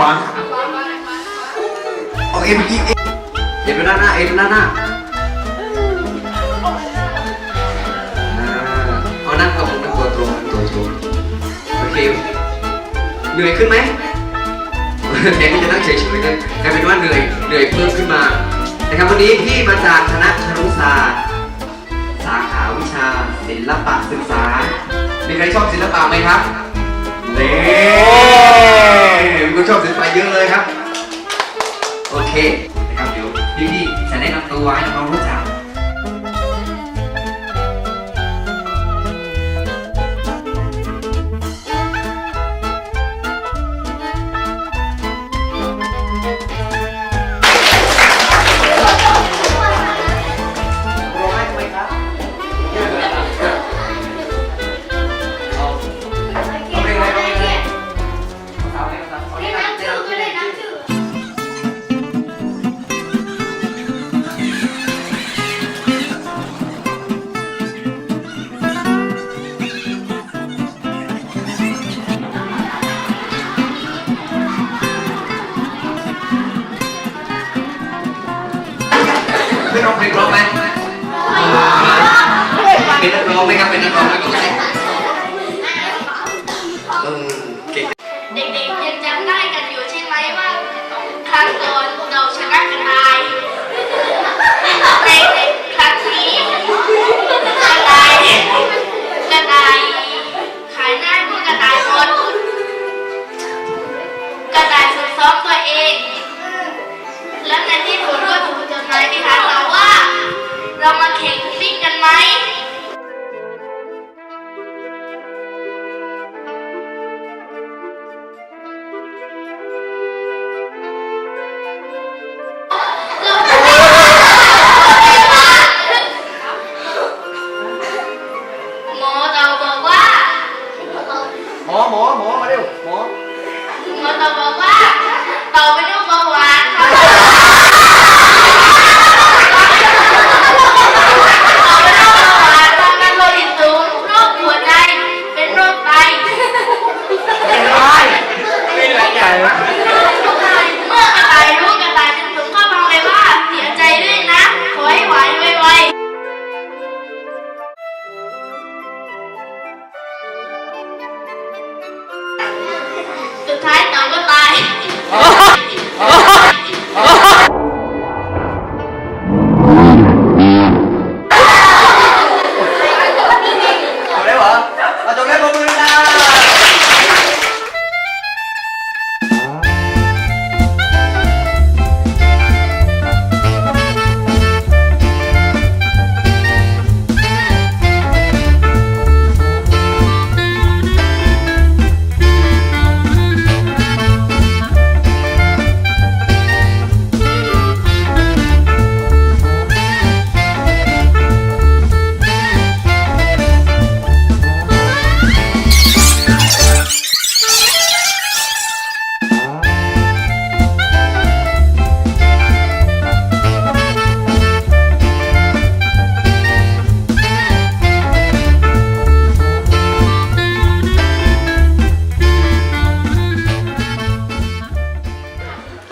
วาเอ็มด้านขวาเอาเอ็มอีเอ็มเอ็มไปด้านหน้าเอ็มไปด้านหน้าเอานั่งกับผมนั่งตัวตรงตัวตรงโอเคเหนื่อยขึ้นไหมแทนที่จะนั่งเฉยๆเนี่ยกลายเป็นว่าเหนื่อยเหนื่อยเพิ่มขึ้นมานะครับวันนี้พี่มาจากคณะครุศาสตร์สาขาวิชาศิลปะศึกษา มีใครชอบศิลปะไหมครับเน่ ร้องไหมครับเป็นนักร้องไหมก็ได้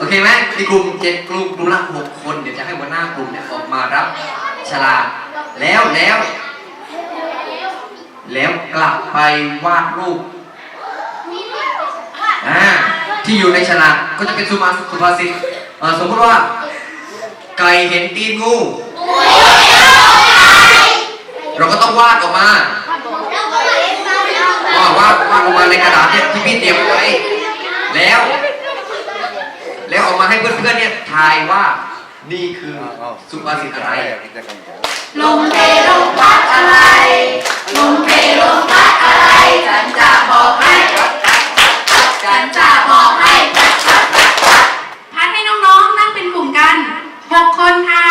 เคไหมมีกลุ่มเจ็ดกลุ่มกลุ่มละหกคนเดี๋ยวจะให้หัวหน้ากลุ่มเนี่ยออกมารับฉลากแล้วแล้ว แล้วกลับไปวาดรูปอ่าที่อยู่ในฉลากก็จะเป็นสุภาสุภาษิตเออสมมติว่า ไก่เห็นตีนงูเราก็ต้องวาดออกมาวาวาดวาดออกมาในกระดาษเนี่ยที่พี่เตรียมไว้แล้ว ส่งมาให้เพื่อนๆเนี่ยทายว่านี่คือสุภาษิตอะไรลงเทลงพัดอะไรลงเทลงพัดอะไร ฉันจะบอกให้ ฉันจะบอกให้ พัดให้น้องๆนั่งเป็นกลุ่มกัน6คนค่ะ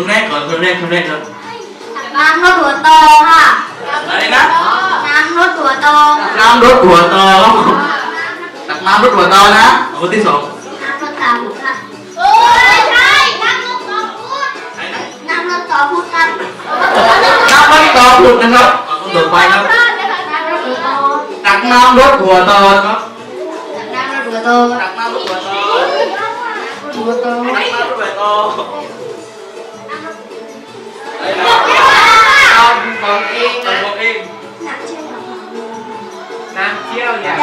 คนแรกก่อนคนแรกคนแรกครับน้ำรถหัวโตค่ะอะไรนะน้ำรถหัวโตน้ำรถหัวตอครับผมตักน้ำรถหัวตอนะคนที่สองน้ำรถตาพุดค่ะโอ้ยใช่นั่งลงนอนพูดน้ำรถต่อพุดครับน้ำรถตอผุดนะครับคนต่อไปครับพลาดนะคะน้ำรถหัวโตตักน้ำรถหัวตอครับน้ำรถหัวโตตักน้ำรถหัวตอหัวโตตักน้ำรถหัวต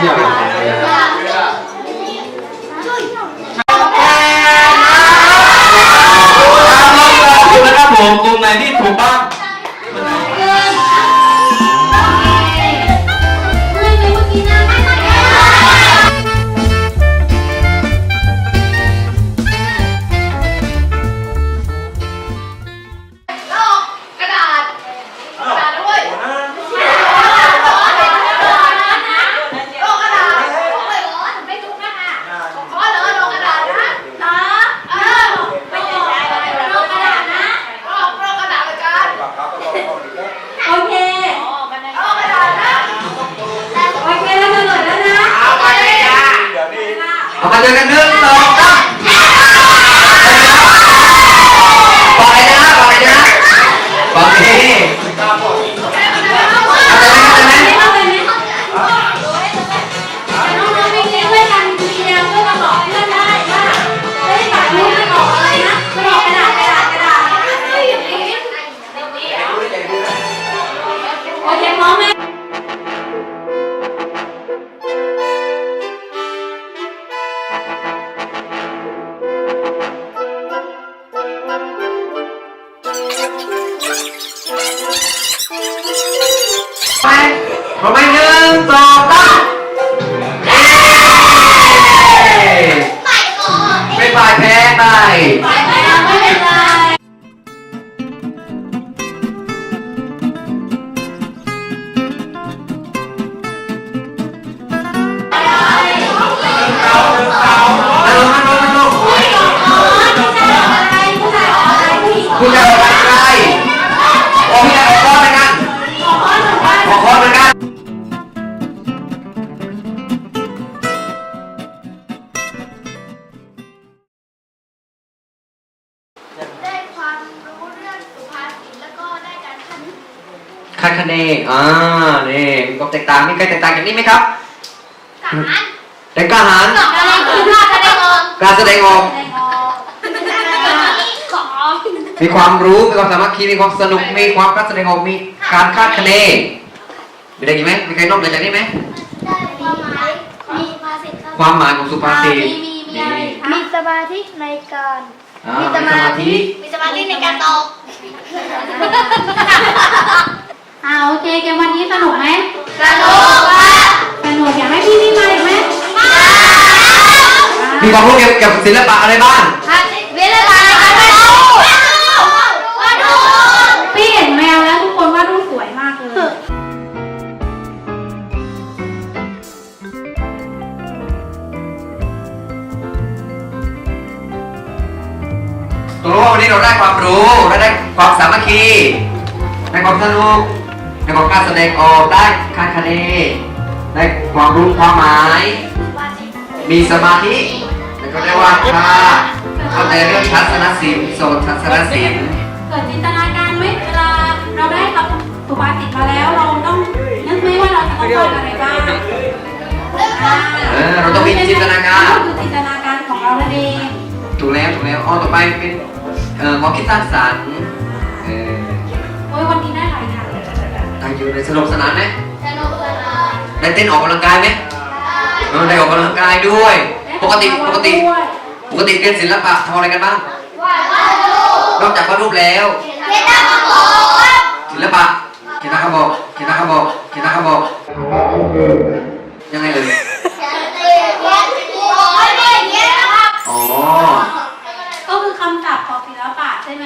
ที่ย อ่านี่มีความแตกต่างมีใครแตกต่างจากนี้ไหมครับทหารแต่กล้าหาญอะไรคาดกล้ารแสดงออกแสดงออกมีความรู้มีความสามัคคีมีความสนุกมีความกล้าแสดงออกมีการคาดคะเนมีอะไรอีกไหมมีใครนอกเหนือจากนี้ไหมความหมายของสุภาษิตมีมีมีอะไรคะมีสมาธิในการอ่ามีสมาธิ มีสมาธิในการตอบ อ่าโอเคเกมวันนี้สนุกไหมสนุกค่ะสนุกอยากให้พี่พี่มาอีกไหมมีความรู้เกี่ยวกับศิลปะอะไรบ้างเวลาการวาดรูปวาดรูปพี่เห็นแมวแล้วทุกคนว่ารูปสวยมากเลยตกลงว่าวันนี้เราได้ความรู้และได้ความสามัคคีได้ความสนุก ได้ความกล้าแสดงออกได้คาดคะเนได้ความรู้ความหมาย มีสมาธิ แล้วก็ได้ว่าค่าเข้าใจเรื่องทัศนศิลป์โซนทัศนศิลป์เกิดจินตนาการไหมเวลาเราได้คำสุภาษิตมาแล้วเราต้องนึกไหมว่าเราจะต้องวาดอะไรบ้างเออเราต้องมีจินตนาการคือจินตนาการของเรานั่นเองถูกแล้วถูกแล้วอ๋อต่อไปเป็นเอ่อความคิดสร้างสรรค์เออโอ้ยวันนี้ได้หลายอย่างได้อยู่ในสนุกสนานไหมสนุกสนานได้เต้นออกกำลังกายไหมเออได้ออกกำลังกายด้วย ปกติปกติด้วยปกติเรียนศิลปะทำอะไรกันบ้างวาดรูปนอกจากวาดรูปแล้วเขียนหน้าประกอบศิลปะเขียนหน้าเขาบอกเขียนหน้าเขาบอกเขียนหน้าเขาบอกยังไงเลยเขียนเตียนเขียนโอ้ยไม่เขียนนะครับอ๋อก็คือคำศัพท์ของศิลปะใช่ไหม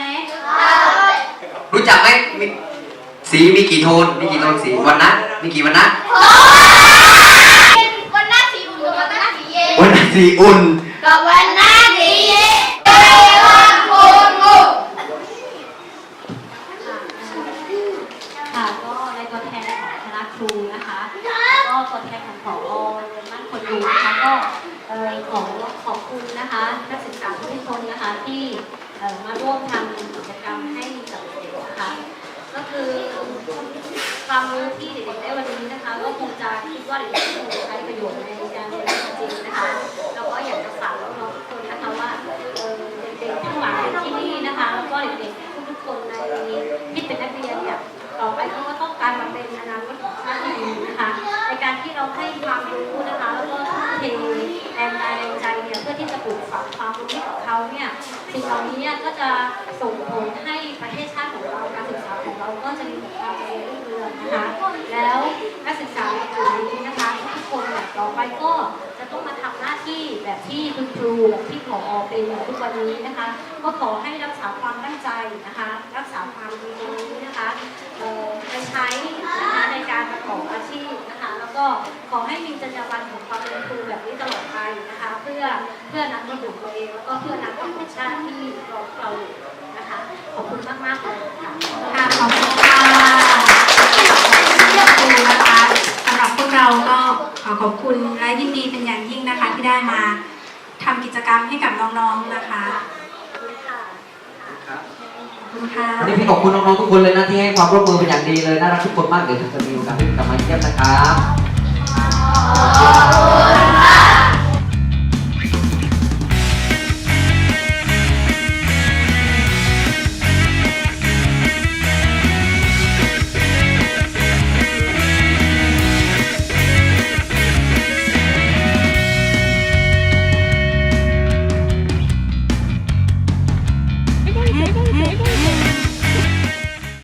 รู้จักไหมมี สีมีกี่โทน มีกี่โทนสีวันนะมีกี่วันนะวันหน้าสีอุ่นกับวันหน้าสีเย็นวันนะสีอุ่นกับวันหน้าสีเย็นวันโพงูค่ะก็ในตัวแทนของคณะครูนะคะก็ตัวแทนของผอบ้านคนดูนะคะก็ขอขอบคุณนะคะนักศึกษาทุกคนนะคะที่มาร่วมทำกิจกรรมให้กับ คือความรู้ที่เด็กๆได้วันนี้นะคะก็คงจะคิดว่าเด็กๆคงจะใช้ประโยชน์ในการเรียนจริงๆนะคะแล้วก็อยากจะฝากน้องๆทุกคนนะคะว่าเด็กๆทั้งหลายที่นี่นะคะแล้วก็เด็กๆทุกๆคนในที่เป็นนักเรียนเนี่ยต่อไปเขาก็ต้องการมาเป็นอนาคตของชาติที่ดีนะคะ ในการที่เราให้ความรู้นะคะแล้วก็ทุ่มเทแรงกายแรงใจเนี่ยเพื่อที่จะปลูกฝังความรู้ให้กับเขาเนี่ยสิ่งเหล่านี้ก็จะส่งผลให้ป ก็จะมีความเจริญรุ่งเรืองนะคะแล้วนักศึกษาในกลุ่มนี้นะคะทุกคนเนี่ยต่อไปก็จะต้องมาทำหน้าที่แบบที่คุณครูแบบที่ผอเป็นอยู่ทุกวันนี้นะคะ ก็ขอให้รักษาความตั้งใจนะคะ รักษาความดีตรงนี้นะคะไปใช้นะคะในการประกอบอาชีพนะคะ แล้วก็ขอให้มีจรรยาบรรณของความเป็นครูแบบนี้ตลอดไปนะคะ เพื่อเพื่อนักบุญตัวเองแล้วก็เพื่อนักบุญของชาติที่รอเราอยู่นะคะ ขอบคุณมากมากเลยค่ะขอบคุณ เราก็ขอขอบคุณและยินดีเป็นอย่างยิ่งนะคะ ที่ได้มาทำกิจกรรมให้กับน้องๆนะคะขอบคุณค่ะวันนี้พี่ขอบคุณน้องๆทุกคนเลยนะที่ให้ความร่วมมือเป็นอย่างดีเลยน่ารักทุกคนมากเดี๋ยวจะมีโอกาสกลับมาเยี่ยมนะครับ